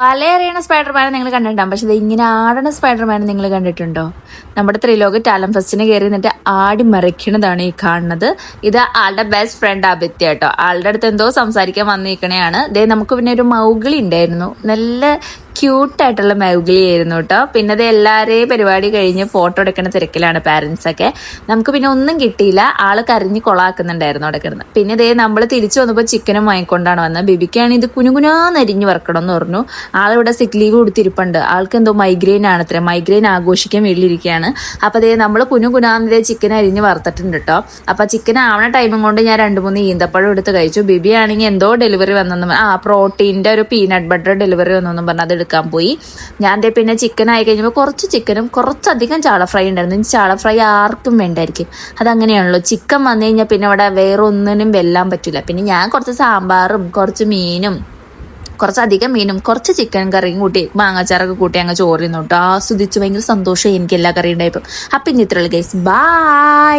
പല അറിയണ സ്പൈഡർമാനെ നിങ്ങൾ കണ്ടിട്ടുണ്ടാകും പക്ഷെ ഇങ്ങനെ ആടണ സ്പൈഡർമാനെ നിങ്ങൾ കണ്ടിട്ടുണ്ടോ? നമ്മുടെ ത്രിലോക ടാലം ഫെസ്റ്റിന് കയറി നിന്നിട്ട് ആടി മറിക്കണതാണ് ഈ കാണുന്നത്. ഇത് ആളുടെ ബെസ്റ്റ് ഫ്രണ്ട് അഭിത്യ കേട്ടോ. ആളുടെ അടുത്ത് എന്തോ സംസാരിക്കാൻ വന്നിരിക്കണയാണ്. ദേ നമുക്ക് പിന്നെ ഒരു മൗഗിളി ഉണ്ടായിരുന്നു. നല്ല ക്യൂട്ടായിട്ടുള്ള മൗഗിളി ആയിരുന്നു കേട്ടോ. പിന്നെ അത് എല്ലാവരെയും പരിപാടി കഴിഞ്ഞ് ഫോട്ടോ എടുക്കുന്ന തിരക്കിലാണ് പാരൻസ് ഒക്കെ. നമുക്ക് പിന്നെ ഒന്നും കിട്ടിയില്ല. ആൾ കരഞ്ഞ് കൊളാക്കുന്നുണ്ടായിരുന്നു അവിടെ കിടന്ന്. പിന്നെ ഇതേ നമ്മൾ തിരിച്ചു വന്നപ്പോൾ ചിക്കനും വാങ്ങിക്കൊണ്ടാണ് വന്നത്. ബിബിക്കാണ് ഇത് കുനുകുനാന്നരിഞ്ഞ് വറക്കണം എന്ന് പറഞ്ഞു. ആളിവിടെ സിക്ക് ലീവ് കൊടുത്തിരിപ്പുണ്ട്. ആൾക്ക് എന്തോ മൈഗ്രെയിൻ ആണ് അത്ര. മൈഗ്രെയിൻ ആഘോഷിക്കാൻ വീട്ടിലിരിക്കുകയാണ്. അപ്പോൾ അതേ നമ്മൾ കുനു കുനാന്തിരെ ചിക്കൻ അരിഞ്ഞ് വറുത്തിട്ടുണ്ട് കേട്ടോ അപ്പോൾ ചിക്കൻ ആവണ ടൈമും കൊണ്ട് ഞാൻ രണ്ട് മൂന്ന് ഈന്തപ്പഴം എടുത്ത് കഴിച്ചു. ബിബി ആണെങ്കിൽ എന്തോ ഡെലിവറി വന്നെന്ന് ആ പ്രോട്ടീന്റെ ഒരു പീനട്ട് ബട്ടർ ഡെലിവറി വന്നെന്നും പറഞ്ഞ് അത് എടുക്കാൻ പോയി. ഞാൻ പിന്നെ ചിക്കൻ ആയി കഴിഞ്ഞപ്പോൾ കുറച്ച് ചിക്കനും കുറച്ചധികം ചാള ഫ്രൈ ഉണ്ടായിരുന്നു. ചാള ഫ്രൈ ആർക്കും വേണ്ടായിരിക്കും. അതങ്ങനെയാണല്ലോ. ചിക്കൻ വന്നു കഴിഞ്ഞാൽ പിന്നെ അവിടെ വേറെ ഒന്നിനും വെല്ലാൻ പറ്റില്ല പിന്നെ ഞാൻ കുറച്ച് സാമ്പാറും കുറച്ച് മീനും കുറച്ചധികം മീനും കുറച്ച് ചിക്കൻ കറിയും കൂട്ടി മാങ്ങാച്ചാറൊക്കെ കൂട്ടി അങ്ങ് ചോറിന്നു ആസ്വദിച്ചു. ഭയങ്കര സന്തോഷം എനിക്ക് എല്ലാ കറിയും ഉണ്ടായപ്പോൾ. അപ്പം ഇനി ഇത്രയുള്ള ഗൈസ് ബായ്